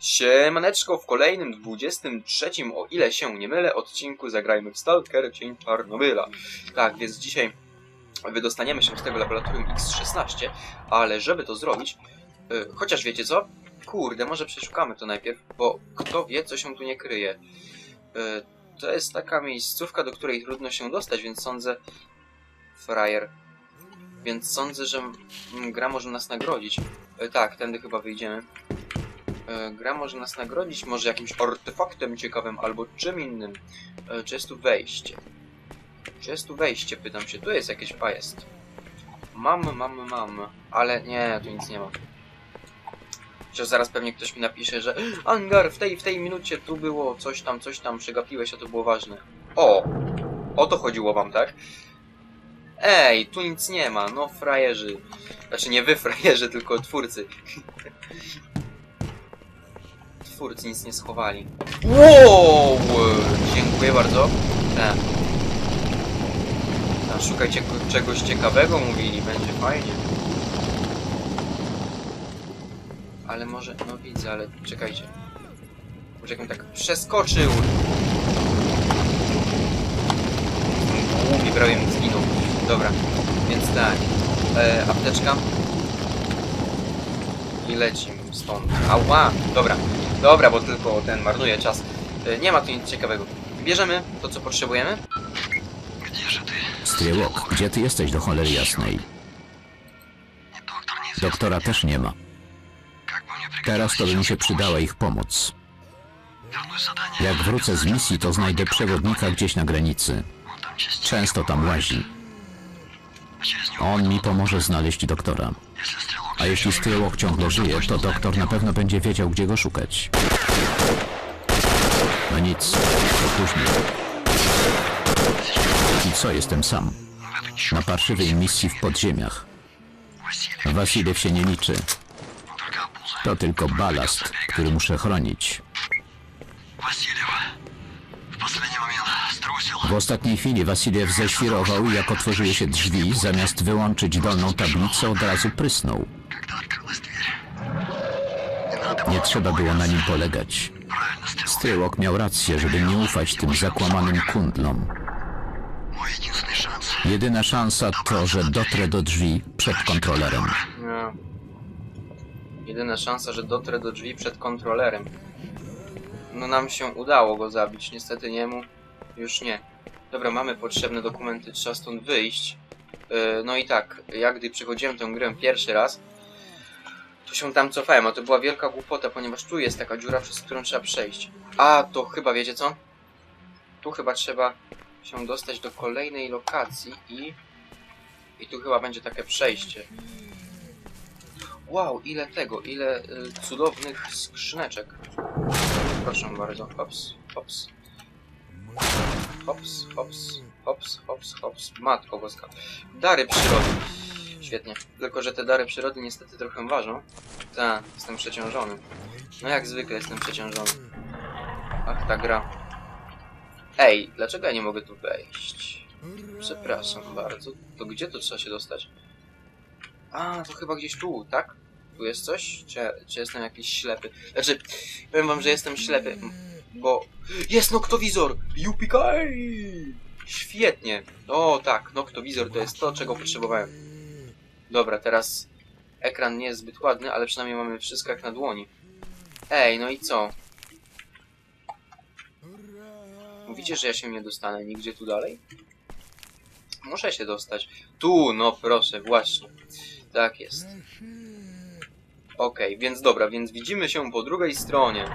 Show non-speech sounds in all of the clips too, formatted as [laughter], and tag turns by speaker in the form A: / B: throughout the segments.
A: Siemaneczko w kolejnym 23, o ile się nie mylę, odcinku zagrajmy w Stalker Cień Czarnobyla. Tak, więc dzisiaj wydostaniemy się z tego laboratorium X16, ale żeby to zrobić, y, chociaż wiecie co? Kurde, może przeszukamy to najpierw, bo kto wie, co się tu nie kryje. Y, to jest taka miejscówka, do której trudno się dostać, więc sądzę... Frajer. Więc sądzę, że gra może nas nagrodzić. Y, tak, tędy chyba wyjdziemy. E, gra może nas nagrodzić może jakimś artefaktem ciekawym albo czym innym. E, Czy jest tu wejście? Czy jest tu wejście? Pytam się. Tu jest jakieś... A, jest. Mam, mam, mam. Ale nie, tu nic nie ma. Chociaż zaraz pewnie ktoś mi napisze, że Angar, w tej, w tej minucie tu było coś tam, coś tam, przegapiłeś, a to było ważne. O! O to chodziło wam, tak? Ej, tu nic nie ma, no frajerzy. Znaczy nie wy [laughs] frajerzy, tylko twórcy. Twórcy nic nie schowali. Wow! Dziękuję bardzo. E. A, szukajcie czegoś ciekawego, mówili, będzie fajnie. Ale może, no widzę, ale czekajcie. Może jakbym tak przeskoczył. Głupi, prawie mi zginął. Dobra, więc tak. E, apteczka. I lecimy stąd. Ała! Dobra, dobra, bo tylko ten marnuje czas. E, nie ma tu nic ciekawego. Bierzemy to, co potrzebujemy.
B: Stryłok, gdzie ty jesteś do cholery jasnej? Doktora też nie ma. Teraz to by mi się przydała ich pomoc. Jak wrócę z misji, to znajdę przewodnika gdzieś na granicy. Często tam łazi. On mi pomoże znaleźć doktora. A jeśli Stryłok ciągle żyje, to doktor na pewno będzie wiedział, gdzie go szukać. No nic, to później. I co, jestem sam? Na parszywej misji w podziemiach. Wasiliew się nie liczy. To tylko balast, który muszę chronić. W ostatniej chwili Wasiliew ześwirował i jak otworzyły się drzwi, zamiast wyłączyć dolną tablicę, od razu prysnął. Nie trzeba było na nim polegać. Stryłok miał rację, żeby nie ufać tym zakłamanym kundlom. Jedyna szansa to, że dotrę do drzwi przed kontrolerem.
A: No. Jedyna szansa, że dotrę do drzwi przed kontrolerem. No nam się udało go zabić, niestety niemu już nie. Dobra, mamy potrzebne dokumenty, trzeba stąd wyjść. Yy, no i tak, ja gdy przechodziłem tę grę pierwszy raz, to się tam cofałem, a to była wielka głupota, ponieważ tu jest taka dziura, przez którą trzeba przejść. A, to chyba wiecie co? Tu chyba trzeba się dostać do kolejnej lokacji i... I tu chyba będzie takie przejście. Wow, ile tego, ile y, cudownych skrzyneczek. Proszę bardzo, hops, hops. Hops, hops, hops, hops, hops. Matko boska. Dary przyrody. Świetnie. Tylko, że te dary przyrody niestety trochę ważą. Tak, jestem przeciążony. No jak zwykle jestem przeciążony. Ach, ta gra. Ej, dlaczego ja nie mogę tu wejść? Przepraszam bardzo. To gdzie to trzeba się dostać? A, to chyba gdzieś tu, tak? Tu jest coś? Czy, czy jestem jakiś ślepy? Znaczy, powiem wam, że jestem ślepy, bo... Jest noktowizor! Jupikai! Świetnie! O, tak, noktowizor to jest to, czego potrzebowałem. Dobra, teraz ekran nie jest zbyt ładny, ale przynajmniej mamy wszystko jak na dłoni. Ej, no i co? Mówicie, że ja się nie dostanę nigdzie tu dalej? Muszę się dostać. Tu, no proszę, właśnie. Tak jest. Okej, więc dobra, więc widzimy się po drugiej stronie.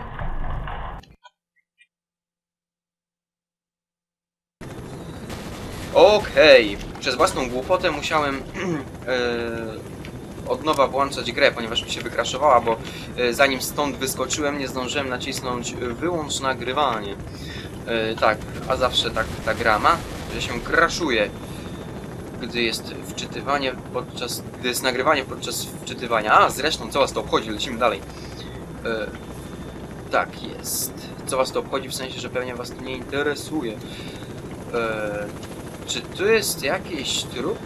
A: Okej, przez własną głupotę musiałem [clears throat] e, od nowa włączać grę, ponieważ mi się wykraszowała, bo e, zanim stąd wyskoczyłem, nie zdążyłem nacisnąć e, wyłącz nagrywanie. E, tak, a zawsze tak ta gra ma, że się kraszuje gdy jest wczytywanie podczas, gdy jest nagrywanie podczas wczytywania. A, zresztą, co was to obchodzi? Lecimy dalej. E, tak jest. Co was to obchodzi? W sensie, że pewnie was to nie interesuje. E, czy tu jest jakiś trup?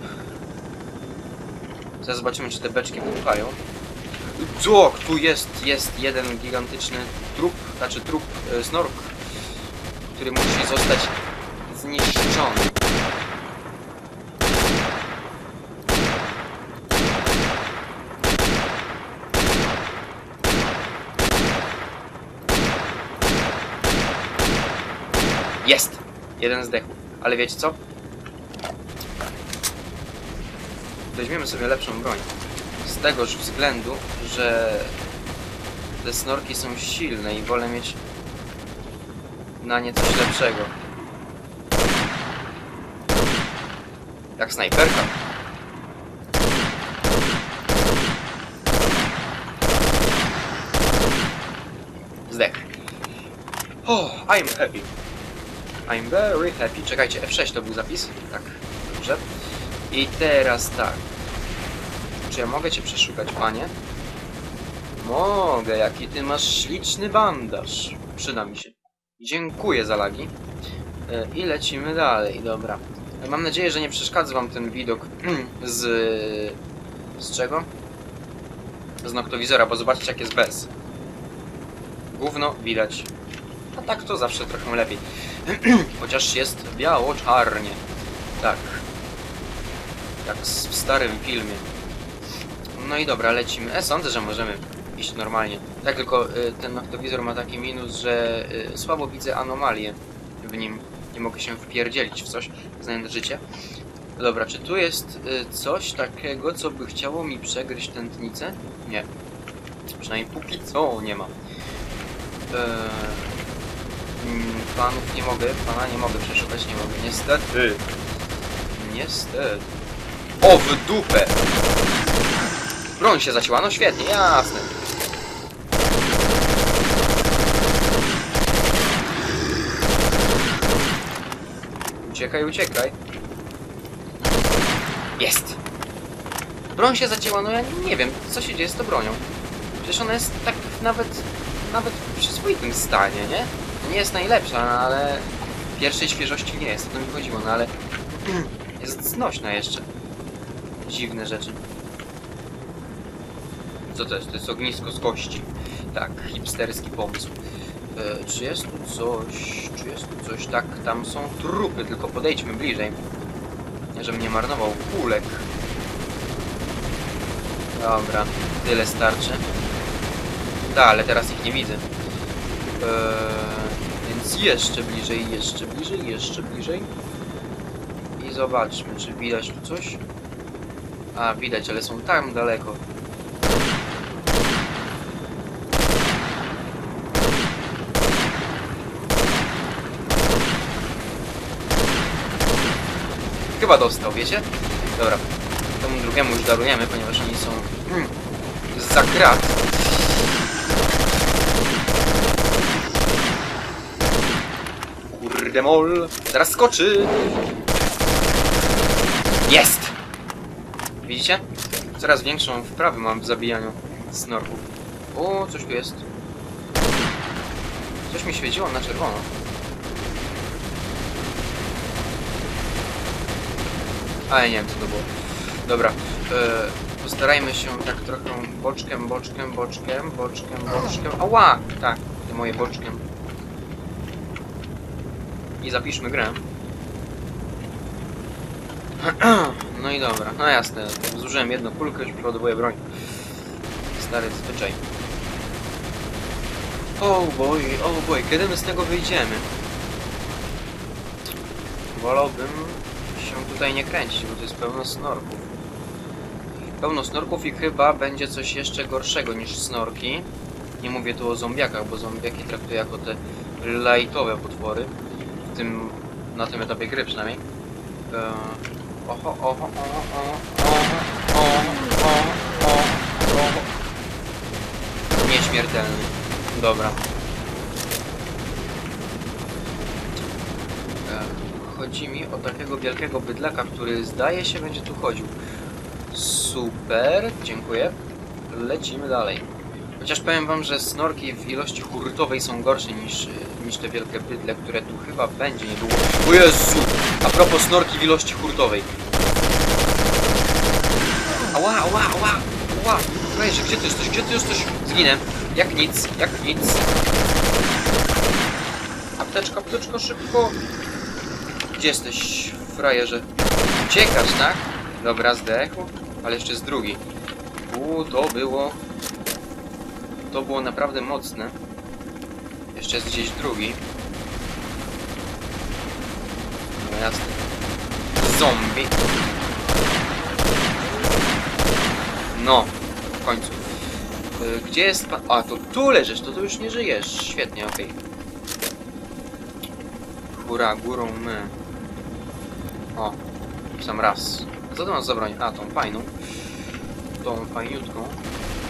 A: Zaraz zobaczymy, czy te beczki wybuchają. Dzłok, tu jest, jest jeden gigantyczny trup, znaczy trup, e, snork, który musi zostać zniszczony. Jest! Jeden zdechł. Ale wiecie co? Weźmiemy sobie lepszą broń. Z tegoż względu, że te snorki są silne i wolę mieć na nie coś lepszego. Jak snajperka. Zdech. Oh, I'm happy. I'm very happy. Czekajcie, F6 to był zapis? Tak, dobrze. I teraz tak. Czy ja mogę cię przeszukać, panie? Mogę, jaki ty masz śliczny bandaż. Przyda mi się. Dziękuję za lagi. E, I lecimy dalej, dobra. Mam nadzieję, że nie przeszkadza wam ten widok [clears throat] z... z czego? Z noktowizora, bo zobaczcie jak jest bez. Gówno widać. A tak to zawsze trochę lepiej. [clears throat] Chociaż jest biało-czarnie. Tak. Jak w starym filmie. No i dobra, lecimy. E, sądzę, że możemy iść normalnie. Tak, tylko y, ten noktowizor ma taki minus, że y, słabo widzę anomalie w nim. Nie mogę się wpierdzielić w coś, znając życie. Dobra, czy tu jest y, coś takiego, co by chciało mi przegryźć tętnicę? Nie. Przynajmniej póki co nie ma. Eee, panów nie mogę, pana nie mogę przeszukać, nie mogę. Niestety. Niestety. O, w dupę! Broń się zacięła, no świetnie, jasne. Uciekaj, uciekaj. Jest! Broń się zacięła, no ja nie wiem, co się dzieje z tą bronią. Przecież ona jest tak nawet, nawet w przyzwoitym stanie, nie? Nie jest najlepsza, no ale pierwszej świeżości nie jest, o to mi chodziło, no ale [clears throat] jest znośna jeszcze. Dziwne rzeczy. Co to jest? To jest ognisko z kości. Tak, hipsterski pomysł. E, czy jest tu coś? Czy jest tu coś? Tak, tam są trupy, tylko podejdźmy bliżej. Żebym nie marnował kulek. Dobra, tyle starczy. Tak, ale teraz ich nie widzę. Eee, więc jeszcze bliżej, jeszcze bliżej, jeszcze bliżej. I zobaczmy, czy widać tu coś. A, widać, ale są tam daleko. Chyba dostał, wiecie? Dobra. Temu drugiemu już darujemy, ponieważ oni są hmm, za krat. Kurde mol. Teraz skoczy. Jest! Widzicie? Coraz większą wprawę mam w zabijaniu snorków. O, coś tu jest. Coś mi świeciło na czerwono. A ja nie wiem co to było. Dobra. E, postarajmy się tak trochę boczkiem, boczkiem, boczkiem, boczkiem, boczkiem. Ała! Tak, te moje boczkiem. I zapiszmy grę. [clears throat] No i dobra, no jasne, zużyłem jedną kulkę, już przeładowuję broń. Stary zwyczaj. Oh boy, oh boy, kiedy my z tego wyjdziemy? Wolałbym się tutaj nie kręcić, bo to jest pełno snorków. Pełno snorków i chyba będzie coś jeszcze gorszego niż snorki. Nie mówię tu o zombiakach, bo zombiaki traktuję jako te lightowe potwory. W tym, na tym etapie gry przynajmniej. Eee, oho, oho, oho, oho, oho, oho, oho, oho. Nieśmiertelny. Dobra. Eee, Chodzi mi o takiego wielkiego bydlaka, który zdaje się będzie tu chodził. Super, dziękuję. Lecimy dalej. Chociaż powiem wam, że snorki w ilości hurtowej są gorsze niż, niż te wielkie bydle, które tu chyba będzie niedługo. O Jezu! A propos snorki w ilości hurtowej. Ała, ała, ała, ała! Frajerze, gdzie ty jesteś? Gdzie ty jesteś? Zginę. Jak nic, jak nic. Apteczka, apteczka, szybko. Gdzie jesteś, frajerze? Uciekasz, tak? Dobra, zdechł. Ale jeszcze jest drugi. Uuu, to było... To było naprawdę mocne. Jeszcze jest gdzieś drugi. No jasne. Zombie. No, w końcu. Y, Gdzie jest pan... A, to tu leżysz, to tu już nie żyjesz. Świetnie, okej. Hura, górą my. O, sam raz. Co to mam za broń? A, tą fajną. Tą fajniutką.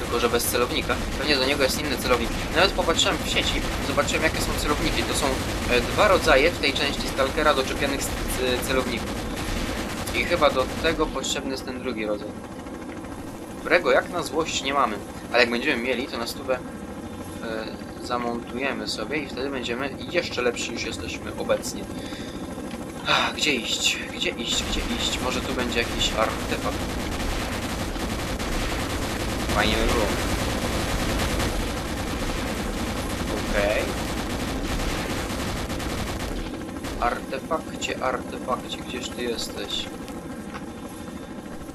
A: Tylko, że bez celownika. Pewnie do niego jest inny celownik. Nawet popatrzyłem w sieci, zobaczyłem jakie są celowniki. To są e, dwa rodzaje w tej części Stalkera doczepianych celowników. I chyba do tego potrzebny jest ten drugi rodzaj. Którego jak na złość nie mamy. Ale jak będziemy mieli, to na stówę e, zamontujemy sobie i wtedy będziemy jeszcze lepsi niż jesteśmy obecnie. Ach, Gdzie iść? Gdzie iść? Gdzie iść? Może tu będzie jakiś artefakt. Fajnie by było. Okej. Artefakcie, artefakcie, gdzież ty jesteś?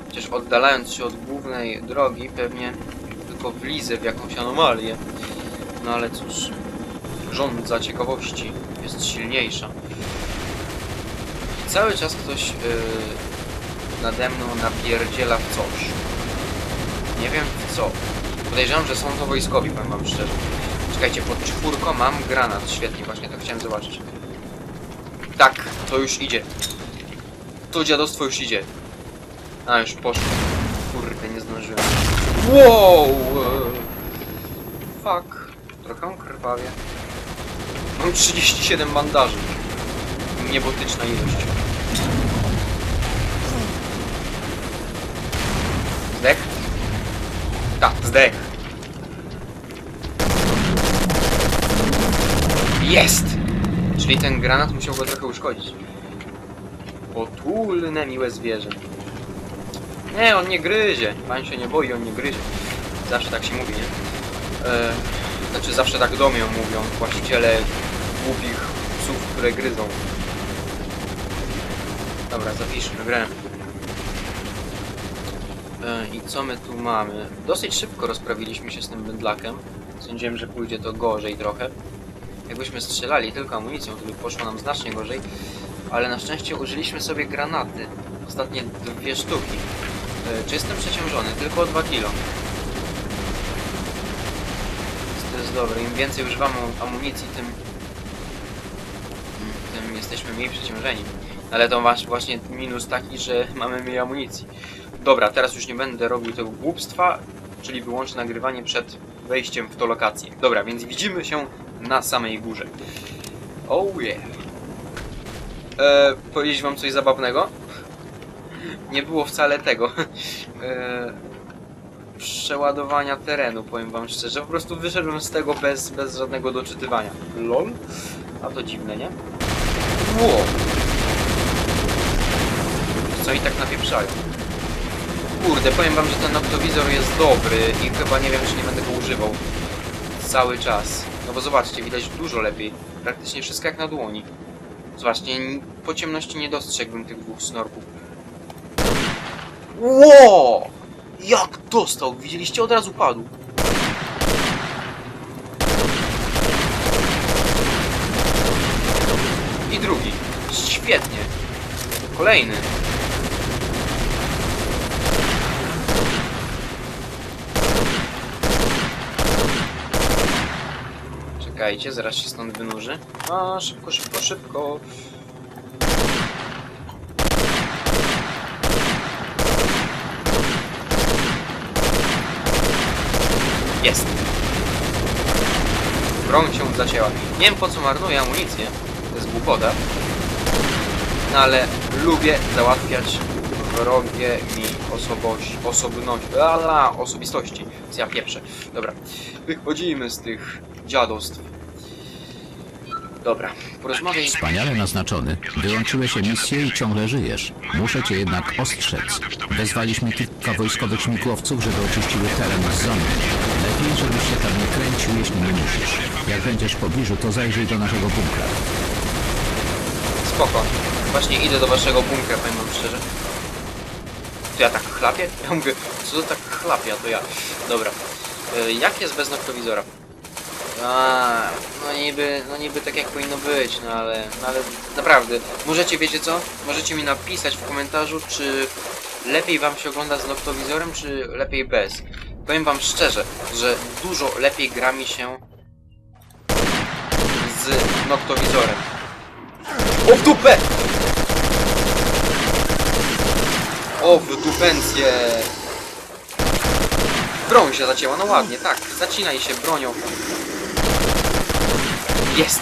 A: Przecież oddalając się od głównej drogi pewnie tylko wlizę w jakąś anomalię. No ale cóż, rządza ciekawości jest silniejsza. Cały czas ktoś yy, nade mną napierdziela w coś. Nie wiem co. Podejrzewam, że są to wojskowi, powiem wam szczerze. Czekajcie, pod czwórką mam granat. Świetnie, właśnie to chciałem zobaczyć. Tak, to już idzie. To dziadostwo już idzie. A, już poszło. Kurde, nie zdążyłem. Wow! Fuck. Trochę krwawie. Mam 37 bandaży. Niebotyczna ilość. Zdech? Tak, zdech. Jest! Czyli ten granat musiał go trochę uszkodzić. Potulne miłe zwierzę. Nie, on nie gryzie. Pan się nie boi, on nie gryzie. Zawsze tak się mówi, nie? E, znaczy zawsze tak do mnie mówią właściciele głupich psów, które gryzą. Dobra, zapiszmy grę. E, I co my tu mamy? Dosyć szybko rozprawiliśmy się z tym bydlakiem. Sądziłem, że pójdzie to gorzej trochę. Jakbyśmy strzelali tylko amunicją, to by poszło nam znacznie gorzej. Ale na szczęście użyliśmy sobie granaty. Ostatnie dwie sztuki. E, Czy jestem przeciążony? Tylko o 2 kilo. To jest dobre. Im więcej używamy amunicji, tym, tym jesteśmy mniej przeciążeni. Ale to właśnie minus taki, że [laughs] mamy mniej amunicji. Dobra, teraz już nie będę robił tego głupstwa, czyli wyłączę nagrywanie przed wejściem w tą lokację. Dobra, więc widzimy się na samej górze. Oh yeah. E, powiedzieć wam coś zabawnego? Nie było wcale tego. E, przeładowania terenu, powiem wam szczerze. Po prostu wyszedłem z tego bez, bez żadnego doczytywania. LOL? A to dziwne, nie? Ło! Co i tak napieprzają. Kurde, powiem wam, że ten noktowizor jest dobry i chyba nie wiem, czy nie będę go używał cały czas. No bo zobaczcie, widać dużo lepiej. Praktycznie wszystko jak na dłoni. Zobaczcie, po ciemności nie dostrzegłbym tych dwóch snorków. Ło! Jak dostał? Widzieliście? Od razu padł. I drugi. Świetnie. Kolejny. Czekajcie, zaraz się stąd wynurzy. A, szybko, szybko, szybko. Jest. Broń się zacięła. Nie wiem po co marnuję amunicję. To jest głupota. No ale lubię załatwiać wrogie mi osobości, osobności, ala, osobistości. Więc ja pieprzę. Dobra, wychodzimy z tych dziadostw. Dobra, porozmawiaj.
B: Wspaniale naznaczony. Wyłączyłeś emisję i ciągle żyjesz. Muszę cię jednak ostrzec. Wezwaliśmy kilka wojskowych śmigłowców, żeby oczyściły teren z zombie. Lepiej, żebyś się tam nie kręcił, jeśli nie musisz. Jak będziesz w pobliżu, to zajrzyj do naszego bunkra.
A: Spoko. Właśnie idę do waszego bunkra, powiem wam szczerze. To ja tak chlapię? Ja mówię, co to tak chlapie, a to ja. Dobra. E, jak jest bez noktowizora? A, no niby, no niby tak jak powinno być, no ale, no ale naprawdę, możecie, wiecie co? Możecie mi napisać w komentarzu, czy lepiej wam się ogląda z noktowizorem, czy lepiej bez. Powiem wam szczerze, że dużo lepiej gra mi się z noktowizorem. O w dupę! O w dupencję! Broń się zacięła, no ładnie, tak. Zacinaj się bronią. Jest!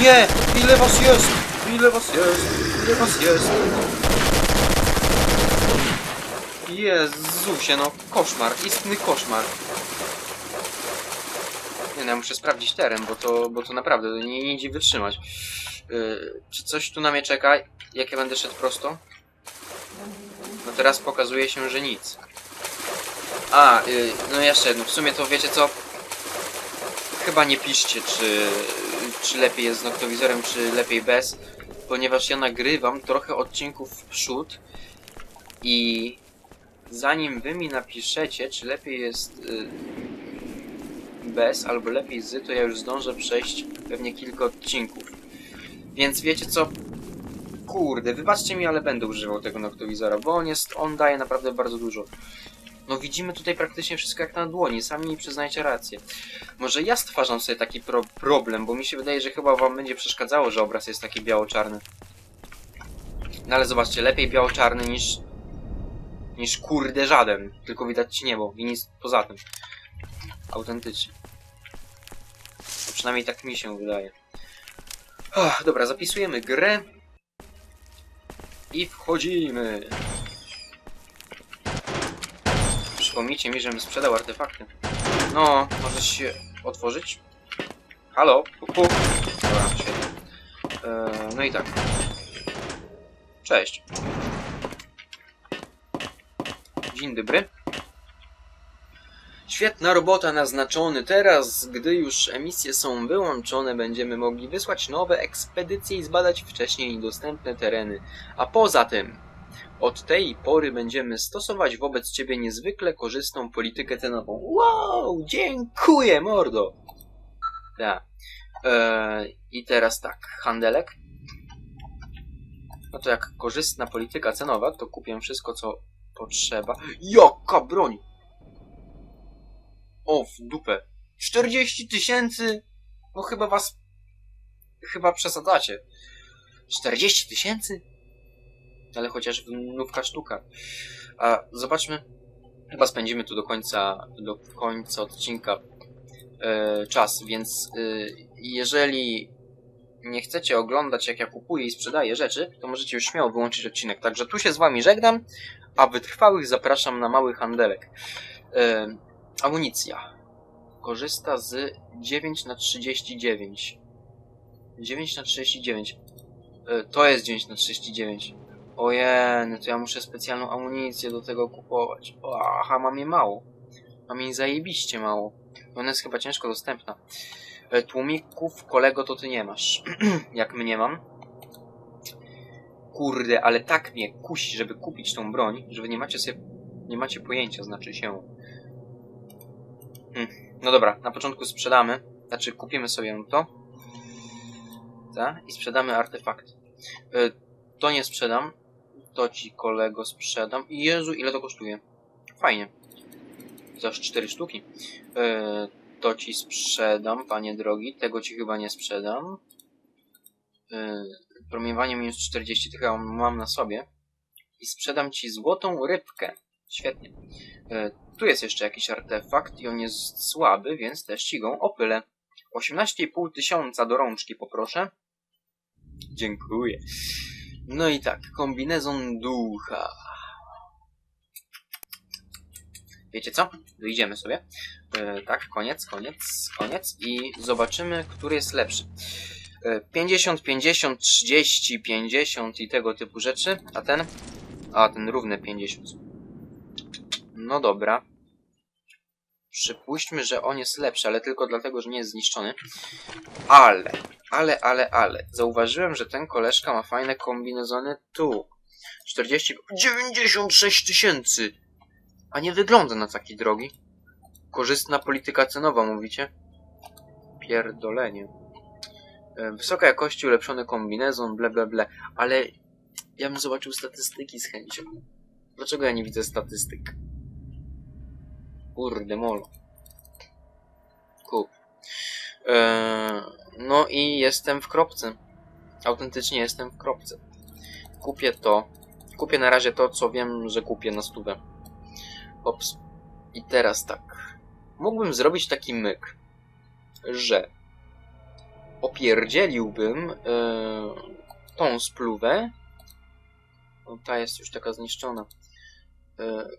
A: Nie! Ile was jest? Ile was jest? Ile was jest? Jezusie, no koszmar, istny koszmar. Nie no, ja muszę sprawdzić teren, bo to, bo to naprawdę nie, nie idzie wytrzymać. Yy, czy coś tu na mnie czeka? Jak ja będę szedł prosto? No teraz pokazuje się, że nic. A, yy, no jeszcze jedno. W sumie to wiecie co? Chyba nie piszcie, czy, czy lepiej jest z noktowizorem, czy lepiej bez. Ponieważ ja nagrywam trochę odcinków w przód i zanim wy mi napiszecie, czy lepiej jest yy, bez albo lepiej z, to ja już zdążę przejść pewnie kilka odcinków. Więc wiecie co? Kurde, wybaczcie mi, ale będę używał tego noktowizora, bo on jest, on daje naprawdę bardzo dużo. No widzimy tutaj praktycznie wszystko jak na dłoni, sami mi przyznajcie rację. Może ja stwarzam sobie taki pro problem, bo mi się wydaje, że chyba wam będzie przeszkadzało, że obraz jest taki biało-czarny. No ale zobaczcie, lepiej biało-czarny niż niż kurde żaden, tylko widać niebo i nic poza tym. Autentycznie. No przynajmniej tak mi się wydaje. Ach, dobra, zapisujemy grę. I wchodzimy. Przypomnijcie mi, żebym sprzedał artefakty. No, możesz się otworzyć? Halo? Dobra, świetnie. Eee, no i tak. Cześć. Dzień dobry. Świetna robota naznaczony. Teraz, gdy już emisje są wyłączone, będziemy mogli wysłać nowe ekspedycje i zbadać wcześniej dostępne tereny. A poza tym, od tej pory będziemy stosować wobec Ciebie niezwykle korzystną politykę cenową. Wow, dziękuję, mordo! Tak. Eee, I teraz tak, handelek. No to jak korzystna polityka cenowa, to kupię wszystko, co potrzeba. Jaka broń! O, w dupę. 40 tysięcy? No chyba was... Chyba przesadzacie. 40 tysięcy? Ale chociaż nówka sztuka. A zobaczmy. Chyba spędzimy tu do końca, do końca odcinka e, czas, więc e, jeżeli nie chcecie oglądać jak ja kupuję i sprzedaję rzeczy, to możecie już śmiało wyłączyć odcinek. Także tu się z wami żegnam, a wytrwałych zapraszam na mały handelek. E, Amunicja. Korzysta z 9 na 39 9 na 39 E, To jest 9 na 39 Ojej, no to ja muszę specjalną amunicję do tego kupować. O, aha, mam jej mało. Mam jej zajebiście mało. Ona jest chyba ciężko dostępna. E, Tłumików, kolego, to ty nie masz. [clears throat] Jak mnie mam. Kurde, ale tak mnie kusi, żeby kupić tą broń, że wy nie macie sobie... Nie macie pojęcia, znaczy się. Hmm. No dobra, na początku sprzedamy. Znaczy kupimy sobie to. Tak? I sprzedamy artefakt. Y, to nie sprzedam. To ci kolego sprzedam. Jezu, ile to kosztuje? Fajnie. Za aż 4 sztuki. Y, to ci sprzedam, panie drogi. Tego ci chyba nie sprzedam. Y, promieniowanie minus 40, to chyba mam na sobie. I sprzedam ci złotą rybkę. Świetnie. Y, tu jest jeszcze jakiś artefakt i on jest słaby, więc też ci go opylę. 18,5 tysiąca do rączki poproszę. Dziękuję. No i tak, kombinezon ducha. wiecie co? Wyjdziemy sobie. E, tak, koniec, koniec, koniec i zobaczymy, który jest lepszy. E, 50, 50, 30, 50 i tego typu rzeczy, a ten? A, ten równy 50. No dobra. Przypuśćmy, że on jest lepszy, ale tylko dlatego, że nie jest zniszczony. Ale, ale, ale, ale. Zauważyłem, że ten koleżka ma fajne kombinezony tu. 40... 96 tysięcy! A nie wygląda na taki drogi. Korzystna polityka cenowa, mówicie? Pierdolenie. E, Wysoka jakości, ulepszony kombinezon, ble, ble, ble. Ale ja bym zobaczył statystyki z chęcią. Dlaczego ja nie widzę statystyk? Kurde molo. Kup. Eee, no i jestem w kropce. Autentycznie jestem w kropce. Kupię to. Kupię na razie to, co wiem, że kupię na stówę. Ops. I teraz tak. Mógłbym zrobić taki myk, że opierdzieliłbym eee, tą spluwę. O, ta jest już taka zniszczona. Eee,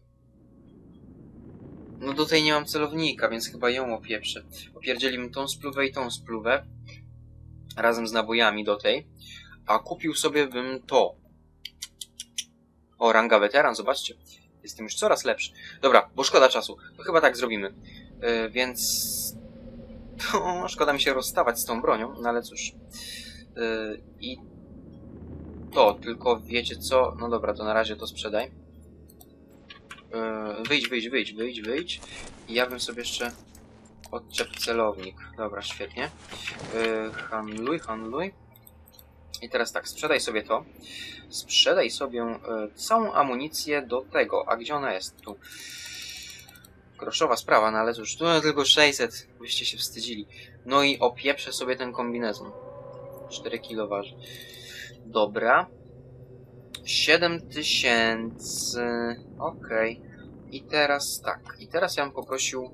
A: no tej nie mam celownika, więc chyba ją opieprzę. Opierdzieliłbym tą spluwę i tą spluwę. Razem z nabojami do tej. A kupił sobie bym to. O, ranga weteran, zobaczcie. Jestem już coraz lepszy. Dobra, bo szkoda czasu. To chyba tak zrobimy. Yy, więc... [laughs] To szkoda mi się rozstawać z tą bronią, no ale cóż. Yy, I to, tylko wiecie co? No dobra, to na razie to sprzedaj. Yy, wyjdź, wyjdź, wyjdź, wyjdź, wyjdź. I ja bym sobie jeszcze odczep celownik. Dobra, świetnie. Yy, handluj, handluj. I teraz tak, sprzedaj sobie to. Sprzedaj sobie yy, całą amunicję do tego. A gdzie ona jest? Tu. Groszowa sprawa, no ale cóż, tu tylko 600. Byście się wstydzili. No i opieprzę sobie ten kombinezon. 4 kilo waży. Dobra. 7000. Okej. I teraz tak. I teraz ja bym poprosił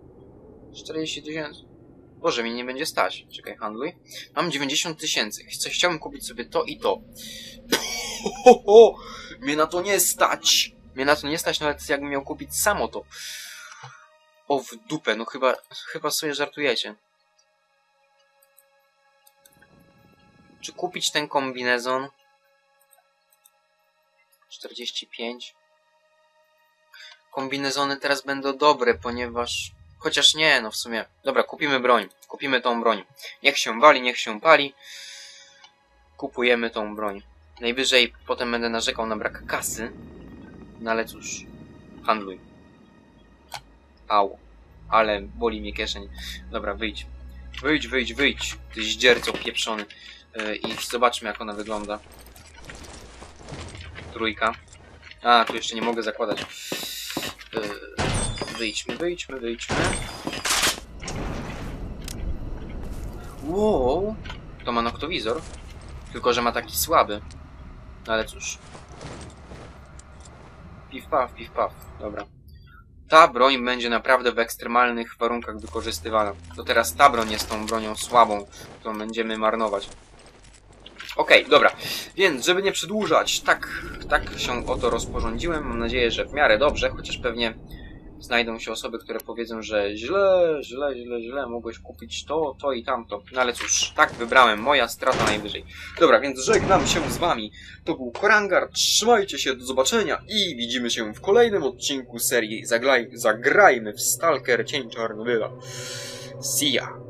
A: 40 tysięcy. Boże, mi nie będzie stać. Czekaj, handluj. Mam 90 tysięcy. Chciałbym kupić sobie to i to. Ho, [laughs] ho, Mnie na to nie stać. Mnie na to nie stać, nawet jakbym miał kupić samo to. O, w dupę. No chyba, chyba sobie żartujecie. Czy kupić ten kombinezon? 45. Kombinezony teraz będą dobre, ponieważ... Chociaż nie, no w sumie... Dobra, kupimy broń. Kupimy tą broń. Niech się wali, niech się pali. Kupujemy tą broń. Najwyżej potem będę narzekał na brak kasy. No ale cóż. Handluj. Au. Ale boli mnie kieszeń. Dobra, wyjdź. Wyjdź, wyjdź, wyjdź. Ty zdzierco pieprzony. Yy, I zobaczmy jak ona wygląda. Trójka. A, tu jeszcze nie mogę zakładać. Yy, wyjdźmy, wyjdźmy, wyjdźmy. Wow. To ma noktowizor. Tylko, że ma taki słaby. Ale cóż. Piw paw, piw paw. Dobra. Ta broń będzie naprawdę w ekstremalnych warunkach wykorzystywana. To teraz ta broń jest tą bronią słabą, którą będziemy marnować. Okej, dobra. Więc, żeby nie przedłużać, tak, tak się oto rozporządziłem. Mam nadzieję, że w miarę dobrze, chociaż pewnie znajdą się osoby, które powiedzą, że źle, źle, źle, źle, mogłeś kupić to, to i tamto. No ale cóż, tak wybrałem, moja strata najwyżej. Dobra, więc żegnam się z wami. To był Korangar, trzymajcie się, do zobaczenia i widzimy się w kolejnym odcinku serii Zaglaj, Zagrajmy w Stalker Cień Czarnobyla. See ya!